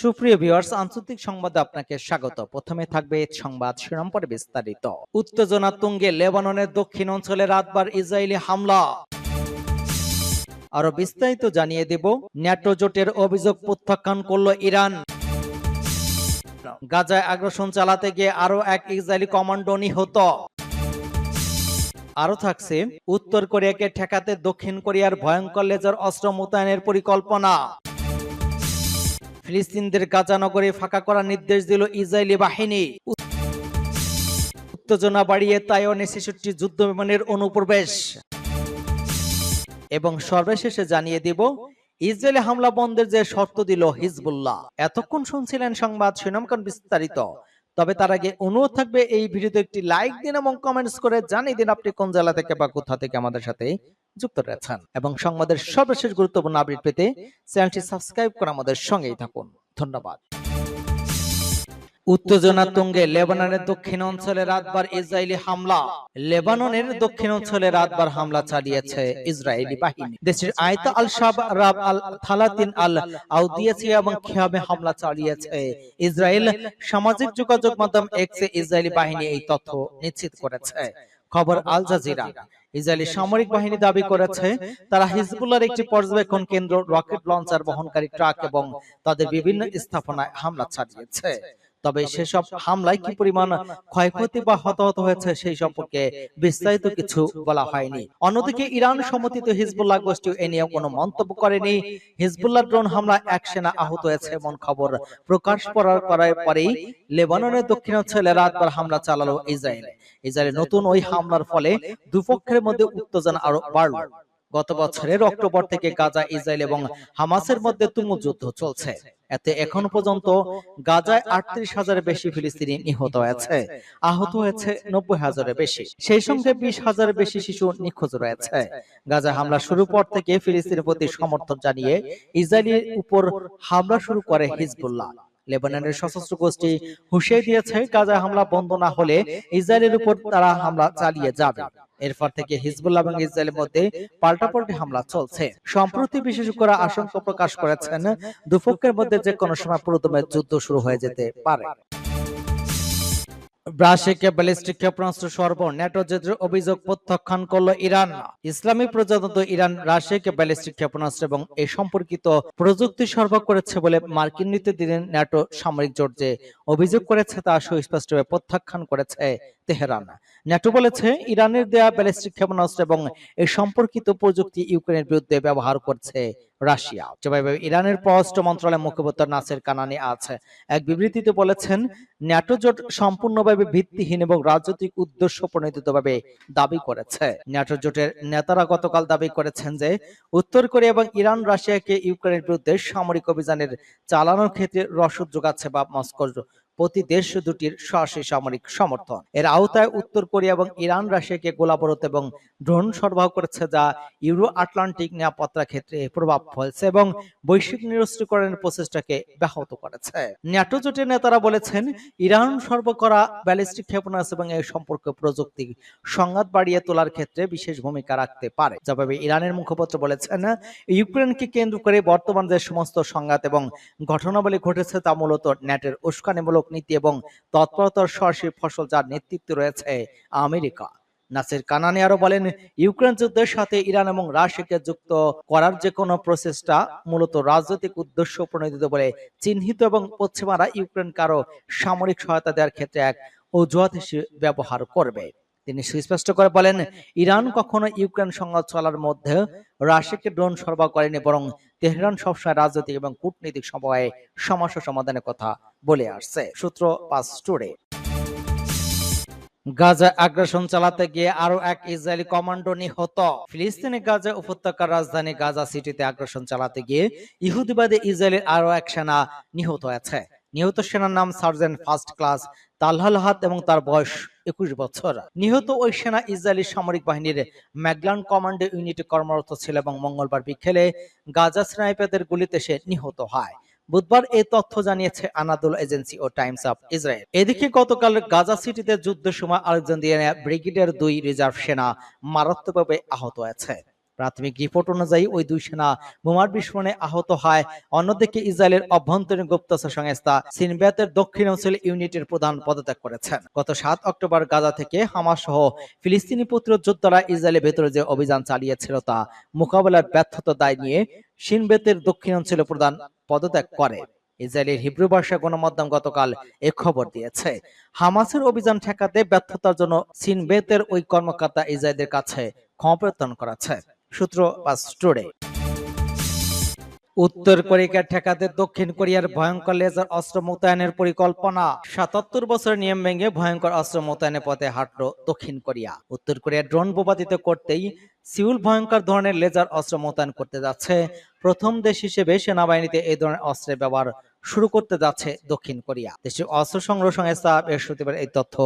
সুপ্রিয় ভিউয়ার্স, আন্তর্জাতিক সংবাদে আপনাকে স্বাগত। প্রথমে থাকবে সংবাদ শিরোনাম পরে বিস্তারিত। উত্তেজনা তুঙ্গে লেবাননের দক্ষিণ অঞ্চলে রাতবার ইসরায়েলি হামলা। আরও বিস্তারিত জানিয়ে দেব, ন্যাটো জোটের অভিযোগ প্রত্যাখ্যান করল ইরান। গাজায় আগ্রাসন চালাতে গিয়ে আরও এক ইসরায়েলি কমান্ডো নিহত। আরও থাকছে, উত্তর কোরিয়াকে ঠেকাতে দক্ষিণ কোরিয়ার ভয়ঙ্কর লেজার অস্ত্র মোতায়েনের পরিকল্পনা। ফিলিস্তিনদের গাজা নগরে ফাঁকা করার নির্দেশ দিল ইসরায়েলি বাহিনী। উত্তেজনা বাড়িয়ে তাইওয়ানে ছেষট্টি যুদ্ধ বিমানের অনুপ্রবেশ। এবং সর্বশেষে জানিয়ে দিব, ইসরায়েলি হামলা বন্ধের যে শর্ত দিল হিজবুল্লাহ। এতক্ষণ শুনছিলেন সংবাদ শিরোনামকান বিস্তারিত। তবে তার আগে অনুরোধ থাকবে, এই ভিডিওতে একটি লাইক দিন এবং কমেন্টস করে জানিয়ে দিন আপনি কোন জেলা থেকে বা কোথা থেকে আমাদের সাথে যুক্ত রয়েছেন এবং সংবাদের সর্বশেষ গুরুত্বপূর্ণ আপডেট পেতে চ্যানেলটি সাবস্ক্রাইব করে আমাদের সঙ্গেই থাকুন। ধন্যবাদ। উত্তেজনা তুঙ্গে লেবাননের দক্ষিণ অঞ্চলে রাতবার ইসরায়েলি হামলা। লেবাননের দক্ষিণ অঞ্চলে রাতবার হামলা চালিয়েছে ইসরায়েলি বাহিনী। দেশের আয়তা আল শাব রাব আল থালাতিন আল আউদিয়াসিয়া এবং খিয়াবে হামলা চালিয়েছে। ইসরায়েল সামাজিক যোগাযোগ মাধ্যম এক্সে ইসরায়েলি বাহিনী এই তথ্য নিশ্চিত করেছে। খবর আল জাজিরা ইসরায়েলি সামরিক বাহিনী দাবি করেছে তারা হিজবুল্লার একটি পর্যবেক্ষণ কেন্দ্র রকেট লঞ্চার বহনকারী ট্রাক এবং তাদের বিভিন্ন স্থাপনায় হামলা চালিয়েছে। তবে সেসব হামলায় কি পরিমাণ ক্ষয়ক্ষতি বা হতাহত হয়েছে সেই সম্পর্কে বিস্তারিত কিছু বলা হয়নি। অন্যদিকে ইরান সমর্থিত হিজবুল্লাহ গোষ্ঠী এ নিয়ে কোনো মন্তব্য করেনি। হিজবুল্লাহ ড্রোন হামলা এক সেনা আহত হয়েছে এমন খবর প্রকাশ করার করার পরেই লেবাননের দক্ষিণাঞ্চলে রাতবার হামলা চালালো ইসরায়েল। ইসরায়েলের নতুন ওই হামলার ফলে দুপক্ষের মধ্যে উত্তেজনা আরও বাড়ল। গত বছরের অক্টোবর থেকে গাজা ইসরায়েল এবং হামাসের মধ্যে তুমুল যুদ্ধ চলছে। এতে এখন পর্যন্ত গাজায় আটত্রিশ হাজারের বেশি ফিলিস্তিনি নিহত হয়েছে। আহত হয়েছে নব্বই হাজারের বেশি। সেই সঙ্গে বিশ হাজারের বেশি শিশু নিখোঁজ রয়েছে। গাজা হামলা শুরু পর থেকে ফিলিস্তিনের প্রতি সমর্থন জানিয়ে ইসরায়েলের উপর হামলা শুরু করে হিজবুল্লাহ। লেবাননের সশস্ত্র গোষ্ঠী হুঁশিয়ে দিয়েছে গাজা হামলা বন্ধ না হলে ইসরায়েলের উপর তারা হামলা চালিয়ে যাবে। এরপর থেকে হিজবুল্লাহ এবং ইসরায়েলের মধ্যে পাল্টাপাল্টি হামলা চলছে। সম্প্রতি বিশেষজ্ঞরা আশঙ্কা প্রকাশ করেছেন দুপক্ষের মধ্যে যে কোনো সময় প্রথমে যুদ্ধ শুরু হয়ে যেতে পারে। ব্রাশিকে ব্যালিস্টিক ক্ষেপণাস্ত্র সর্ব ন্যাটো যুদ্ধের অভিযোগ প্রত্যাখ্যান করল ইরান। ইসলামী প্রজাতন্ত্র ইরান রাশিয়াকে ব্যালিস্টিক ক্ষেপণাস্ত্র এবং এ সম্পর্কিত প্রযুক্তি সরবরাহ করেছে বলে মার্কিন নীতি দিনের ন্যাটো সামরিক জোট যে অভিযোগ করেছে, তা সুস্পষ্টভাবে প্রত্যাখ্যান করেছে তেহরান। ন্যাটো বলেছে, ইরানের দেয়া ব্যালিস্টিক ক্ষেপণাস্ত্র এবং এ সম্পর্কিত প্রযুক্তি ইউক্রেনের বিরুদ্ধে ব্যবহার করছে। রাশিয়া। জবাবে ইরানের পররাষ্ট্র মন্ত্রণালয়ের মুখপাত্র নাসের কানানি আছে এক বিবৃতিতে বলেছেন, ন্যাটো জোট সম্পূর্ণভাবে ভিত্তিহীন এবং রাজনৈতিক উদ্দেশ্য প্রণোদিতভাবে দাবি করেছে। ন্যাটো জোটের নেতারা গতকাল দাবি করেছেন যে, উত্তর কোরিয়া এবং ইরান রাশিয়াকে ইউক্রেনের বিরুদ্ধে সামরিক অভিযানের চালানোর ক্ষেত্রে রসদ যোগাচ্ছে বা মস্কোর প্রতি দেশ দুটির সরাসরি সামরিক সমর্থন। এর আওতায় উত্তর কোরিয়া এবং ইরান রাশিয়াকে গোলাবরত এবং ড্রোন সরবরাহ করেছে, যা ইউরো আটলান্টিক নিরাপত্তা ক্ষেত্রে প্রভাব ফেলছে এবং বৈশ্বিক নিরস্ত্রীকরণের প্রচেষ্টাকে ব্যাহত করেছে। ন্যাটো জোটের নেতারা বলেছেন, ইরান সর্ব করা ব্যালিস্টিক ক্ষেপণাস্ত্র এবং এই সম্পর্কে প্রযুক্তি সংঘাত বাড়িয়ে তোলার ক্ষেত্রে বিশেষ ভূমিকা রাখতে পারে। জবাবে ইরানের মুখপাত্র বলেছেন, ইউক্রেনকে কেন্দ্র করে বর্তমান যে সমস্ত সংঘাত এবং ঘটনাবলী ঘটেছে তা মূলত ন্যাটের উস্কানিমূলক নীতি এবং তৎপরতার সরাসরি ফসল যার নেতৃত্বে রয়েছে আমেরিকা। নাসির কানানি আরও বলেন, ইউক্রেন যুদ্ধের সাথে ইরান এবং রাশিয়াকে যুক্ত করার যে কোনো প্রচেষ্টা মূলত রাজনৈতিক উদ্দেশ্য প্রণোদিত বলে চিহ্নিত এবং পশ্চিমারা ইউক্রেন কারও সামরিক সহায়তা দেওয়ার ক্ষেত্রে এক অজুহাত হিসেবে ব্যবহার করবে। তিনি সুস্পষ্ট করে বলেন ইরান কখনো ইউক্রেন সংঘাত চলার মধ্যে রাশিয়াকে ড্রোন সরবরাহ করেনি বরং তেহরান সবসময় রাজনৈতিক এবং কূটনৈতিক সমবায়ে সমস্যা সমাধানের কথা বলে আসছে। সূত্র পাঁচ স্টোরে গাজা আগ্রাসন চালাতে গিয়ে আরও এক ইসরায়েলি কমান্ডো নিহত। ফিলিস্তিনি গাজা উপত্যকার রাজধানী গাজা সিটিতে আগ্রাসন চালাতে গিয়ে ইহুদিবাদী ইসরায়েলের আরও এক সেনা নিহত হয়েছে। নিহত সেনার নাম সার্জেন্ট ফার্স্ট ক্লাস তালহাল হাত এবং তার বয়স একুশ বছর। নিহত ওই সেনা ইসরায়েলি সামরিক বাহিনীর ম্যাগলান কমান্ডো ইউনিটে কর্মরত ছিল এবং মঙ্গলবার বিকেলে গাজা স্নাইপারদের গুলিতে সে নিহত হয়। বুধবার এই তথ্য জানিয়েছে আনাদুল এজেন্সি ও টাইমস অফ ইসরায়েল। এদিকে গতকাল গাজা সিটিতে যুদ্ধের সময় আলেকজান্দ্রিয়া ব্রিগেডের দুই রিজার্ভ সেনা মারাত্মকভাবে আহত হয়েছে। প্রাথমিক রিপোর্ট অনুযায়ী ওই দুই সেনা বোমার বিস্ফোরণে আহত হয়। অন্যদিকে ইসরায়েলের অভ্যন্তরীণ গুপ্তচর সংস্থা সিনব্যাতের দক্ষিণ অঞ্চল ইউনিটের প্রধান পদত্যাগ করেছেন। গত সাত অক্টোবর গাজা থেকে হামাস সহ ফিলিস্তিনি প্রতিরোধ যোদ্ধারা ইসরায়েলের ভেতরে যে অভিযান চালিয়েছিল তা মোকাবেলার ব্যর্থতা দায় নিয়ে সিনবেতের দক্ষিণ অঞ্চলে প্রধান পদত্যাগ করে। ইসরায়েলের হিব্রু ভাষা গণমাধ্যম গতকাল এ খবর দিয়েছে। হামাসের অভিযান ঠেকাতে ব্যর্থতার জন্য সিনবেতের ওই কর্মকর্তা ইসরায়েলের কাছে ক্ষমা প্রার্থনা করেছে। সূত্র বা স্টোরে। উত্তর কোরিয়াকে ঠেকাতে দক্ষিণ কোরিয়ার ভয়ঙ্কর লেজার অস্ত্র মোতায়েনের পরিকল্পনা। সাতাত্তর বছরের নিয়ম ভেঙে ভয়ঙ্কর অস্ত্র মোতায়েনের পথে হাঁটল দক্ষিণ কোরিয়া। উত্তর কোরিয়া ড্রোন বোবাদিত করতেই সিউল ভয়ঙ্কর ধরনের লেজার অস্ত্র মোতায়েন করতে যাচ্ছে। প্রথম দেশ হিসেবে সেনাবাহিনীতে এই ধরনের অস্ত্রের ব্যবহার শুরু করতে যাচ্ছে দক্ষিণ কোরিয়া। দেশটির অস্ত্র সংগ্রহ সংস্থা বৃহস্পতিবার এই তথ্য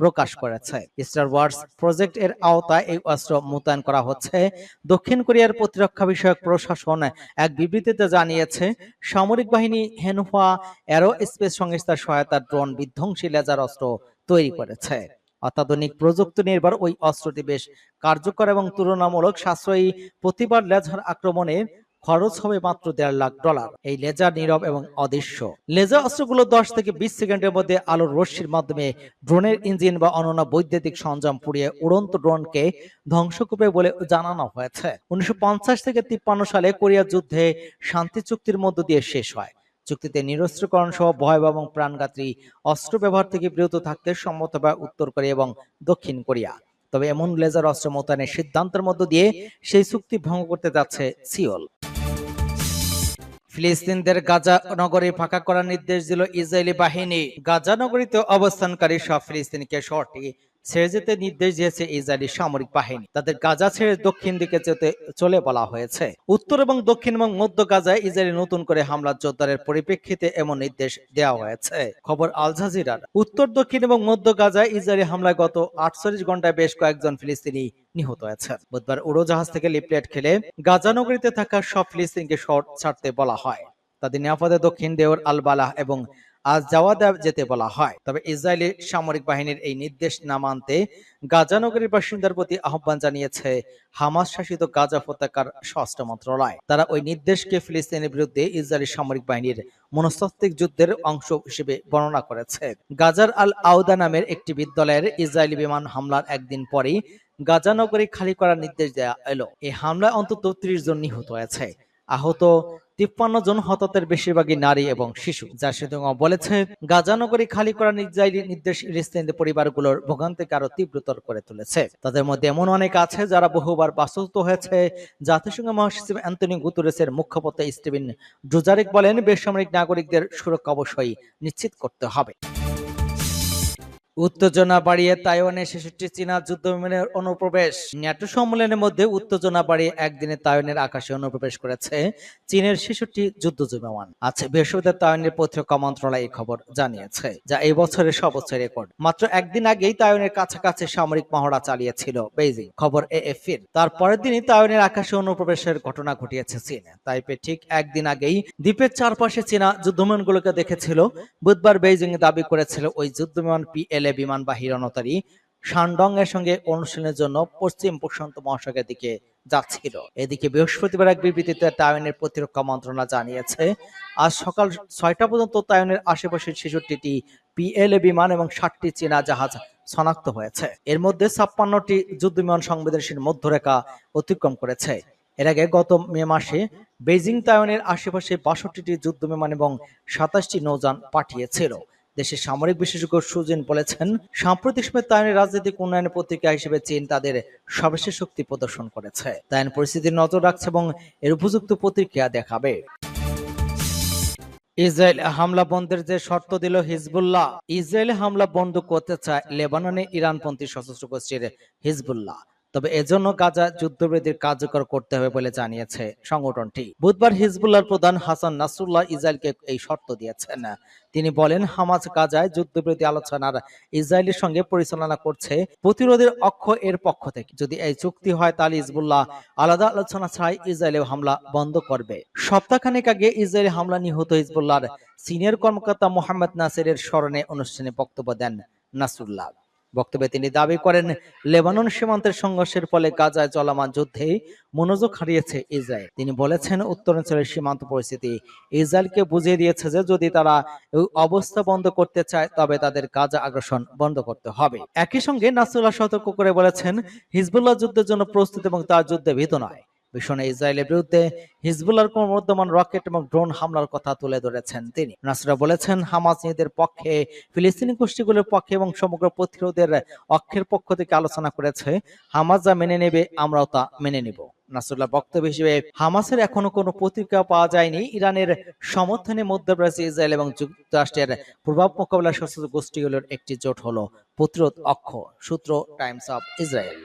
প্রকাশ করেছে। স্টার ওয়ার্স প্রজেক্ট এর আওতায় এই অস্ত্র মোতায়েন করা হচ্ছে। দক্ষিণ কোরিয়ার প্রতিরক্ষা বিষয়ক প্রশাসন এক বিবৃতিতে জানিয়েছে, সামরিক বাহিনী হেনহুয়া অ্যারো স্পেস সংস্থার সহায়তা ড্রোন বিধ্বংসী লেজার অস্ত্র তৈরি করেছে। অত্যাধুনিক প্রযুক্তি নির্ভর ওই অস্ত্রটি বেশ কার্যকর এবং তুলনামূলক সাশ্রয়ী প্রতিবার লেজার আক্রমণের খরচ হবে মাত্র দেড় লাখ ডলার। এই লেজার নীরব এবং অদৃশ্য। লেজার অস্ত্রগুলো দশ থেকে বিশ সেকেন্ডের মধ্যে আলোর রশ্মির মাধ্যমে ড্রোনের ইঞ্জিন বা অন্যান্য বৈদ্যুতিক সরঞ্জাম পুড়িয়ে উড়ন্ত ড্রোনকে ধ্বংস করবে বলে জানানো হয়েছে। উনিশশো পঞ্চাশ থেকে তিপ্পান্ন সালে কোরিয়া যুদ্ধে শান্তি চুক্তির মধ্য দিয়ে শেষ হয়। চুক্তিতে নিরস্ত্রকরণ সহ ভয় এবং প্রাণঘাতী অস্ত্র ব্যবহার থেকে বিরত থাকতে সম্মত হয় উত্তর কোরিয়া এবং দক্ষিণ কোরিয়া। তবে এমন লেজার অস্ত্র মোতায়েনের সিদ্ধান্তের মধ্য দিয়ে সেই চুক্তি ভঙ্গ করতে যাচ্ছে সিওল। ফিলিস্তিনদের গাজা নগরী ফাঁকা করার নির্দেশ দিল ইসরায়েলি বাহিনী। গাজা নগরীতে অবস্থানকারী সব ফিলিস্তিনিকে শহরটি ছেড়ে যেতে নির্দেশ দিয়েছে ইসরায়েলি সামরিক বাহিনী। তাদের গাজা ছেড়ে দক্ষিণ দিকে যেতে চলে বলা হয়েছে। উত্তর এবং দক্ষিণ এবং মধ্য গাজায় ইসরায়েলি নতুন করে হামলা জোরদারের পরিপ্রেক্ষিতে এমন নির্দেশ দেওয়া হয়েছে। খবর আল জাজিরার। উত্তর, দক্ষিণ এবং মধ্য গাজায় ইসরায়েলি হামলায় গত আটচল্লিশ ঘন্টায় বেশ কয়েকজন ফিলিস্তিনি নিহত হয়েছে বুধবার উড়োজাহাজ থেকে লিপলেট খেলে গাজা নগরীতে থাকা সব ফিলিস্তিনকে শহর ছাড়তে বলা হয়। তাদের নিরাপদে দক্ষিণ দেওর আল বালাহ এবং আজ জাওয়াদা যেতে বলা হয়। তবে ইসরায়েলি সামরিক বাহিনীর এই নির্দেশ না মানতে গাজা নগরীর বাসিন্দার প্রতি আহ্বান জানিয়েছে হামাস শাসিত গাজা উপত্যকার স্বরাষ্ট্র মন্ত্রণালয়। তারা ওই নির্দেশকে ফিলিস্তিনের বিরুদ্ধে ইসরায়েলি সামরিক বাহিনীর মনস্তাত্ত্বিক যুদ্ধের অংশ হিসেবে বর্ণনা করেছে। গাজার আল আউদা নামের একটি বিদ্যালয়ের ইসরায়েলি বিমান হামলার একদিন পরেই গাজা নগরী খালি করার নির্দেশ দেওয়া এলো। এই হামলায় অন্তত ত্রিশ জন নিহত হয়েছে। আহত তিপ্পান্ন জন হতাহতের বেশিরভাগই নারী এবং শিশু, যা সেতু বলেছে, গাজা নগরী খালি করা নির্যাতী নির্দেশ ফিলিস্তিনি পরিবারগুলোর ভোগান্তিকে আরও তীব্রতর করে তুলেছে। তাদের মধ্যে এমন অনেক আছে যারা বহুবার বাস্তুত হয়েছে। জাতিসংঘ মহাসচিব অ্যান্টনি গুতুরেসের মুখ্যপত্র স্টিভিন ডুজারিক বলেন, বেসামরিক নাগরিকদের সুরক্ষা অবশ্যই নিশ্চিত করতে হবে। উত্তেজনা বাড়িয়ে তাইওয়ানে ছেষট্টি চীনা যুদ্ধ বিমানের অনুপ্রবেশ। ন্যাটো সম্মেলনের মধ্যে উত্তেজনা বাড়িয়ে একদিনে তাইওয়ানের আকাশে অনুপ্রবেশ করেছে চীনের ছেষট্টি যুদ্ধ বিমান। আছে বৃহস্পতিবার তাইওয়ানের প্রতিরক্ষা মন্ত্রণালয় এই খবর জানিয়েছে, যা এই বছরের সর্বোচ্চ রেকর্ড। মাত্র একদিন আগেই তাইওয়ানের কাছাকাছি সামরিক মহড়া চালিয়েছিল বেইজিং। খবর এ এএফপির। তারপরের দিনই তাইওয়ানের আকাশে অনুপ্রবেশের ঘটনা ঘটিয়েছে চীন। তাইপে ঠিক একদিন আগেই দ্বীপের চারপাশে চীনা যুদ্ধবিমানগুলোকে দেখেছিল। বুধবার বেইজিং দাবি করেছিল ওই যুদ্ধ যুদ্ধবিমান পিএলএ বিমানবাহী রণতারী শানডং এর সঙ্গে অনুষ্ঠানের জন্য পশ্চিম প্রশান্ত মহাসাগরের দিকে যাচ্ছিল। এদিকে বৃহস্পতিবার এক বিবৃতিতে তাইওয়ানের প্রতিরক্ষা মন্ত্রণালয় জানিয়েছে, আজ সকাল ছয়টা পর্যন্ত তাইওয়ানের আশেপাশের ছেষট্টিটি পিএলএ বিমান এবং ষাটটি চীনা জাহাজ শনাক্ত হয়েছে। এর মধ্যে ছাপ্পান্নটি যুদ্ধবিমান সংবেদনশীল মধ্যরেখা অতিক্রম করেছে। এর আগে গত মে মাসে বেজিং তাইওয়ানের আশেপাশে বাষট্টিটি যুদ্ধ বিমান এবং সাতাশটি নৌযান পাঠিয়েছিল। দেশের সামরিক বিশেষজ্ঞ সুজিন বলেছেন, সাম্প্রতিক সময় তাইওয়ানের রাজনৈতিক উন্নয়নের পত্রিকা হিসেবে চীন তাদের সর্বশেষ শক্তি প্রদর্শন করেছে। তাইওয়ান পরিস্থিতির নজর রাখছে এবং এর উপযুক্ত প্রতিক্রিয়া দেখাবে। ইসরায়েল হামলা বন্ধের যে শর্ত দিল হিজবুল্লাহ, ইসরায়েলে হামলা বন্ধ করতে চায় লেবাননে ইরানপন্থী সশস্ত্র গোষ্ঠীর হিজবুল্লাহ। তবে এজন্য গাজা যুদ্ধবিরতির কার্যকর করতে হবে বলে জানিয়েছে সংগঠনটি। বুধবার হিজবুল্লাহর প্রধান হাসান নাসরুল্লাহ ইসরায়েলকে এই শর্ত দিয়েছেন। তিনি বলেন হামাজ গাজায় যুদ্ধবিরতি আলোচনার ইসরায়েলের সঙ্গে পরিচালনা করছে প্রতিরোধের অক্ষ এর পক্ষ থেকে। যদি এই চুক্তি হয়, তাহলে হিজবুল্লাহ আলাদা আলোচনা ছাড়াই ইসরায়েলে হামলা বন্ধ করবে। সপ্তাহখানেক আগে ইসরায়েলি হামলা নিহত হিজবুল্লাহর সিনিয়র কর্মকর্তা মোহাম্মদ নাসিরের স্মরণে অনুষ্ঠানে বক্তব্য দেন নাসরুল্লাহ। বক্তব্যে তিনি দাবি করেন, লেবানন সীমান্তের সংঘর্ষের ফলে গাজায় চলমান যুদ্ধে মনোযোগ হারিয়েছে ইসরায়েল। তিনি বলেছেন, উত্তরাঞ্চলের সীমান্ত পরিস্থিতি ইসরায়েলকে বুঝিয়ে দিয়েছে যে যদি তারা অবস্থা বন্ধ করতে চায়, তবে তাদের গাজা আগ্রাসন বন্ধ করতে হবে। একই সঙ্গে নাসুল্লাহ সতর্ক করে বলেছেন, হিজবুল্লাহ যুদ্ধের জন্য প্রস্তুত এবং তার যুদ্ধে ভীত নয়। ভীষণ ইসরায়েলের বিরুদ্ধে হিজবুল্লাহর ক্রমবর্ধমান রকেট এবং ড্রোন হামলার কথা তুলে ধরেছেন তিনি। নাসরা বলেছেন, হামাস নিজেদের পক্ষে, ফিলিস্তিনি গোষ্ঠীগুলোর পক্ষে এবং সমগ্র প্রতিরোধের অক্ষের পক্ষ থেকে আলোচনা করেছে, হামাস যা মেনে নেবে, আমরাও তা মেনে নেব। নাসরুল্লাহ বক্তব্য হিসেবে, হামাসের এখনও কোনো প্রতিক্রিয়া পাওয়া যায়নি। ইরানের সমর্থনে মধ্যপ্রাচ্যে ইসরায়েল এবং যুক্তরাষ্ট্রের প্রভাব মোকাবেলা সশস্ত্র গোষ্ঠীগুলোর একটি জোট হলো প্রতিরোধ অক্ষ, সূত্র টাইমস অফ ইসরায়েল।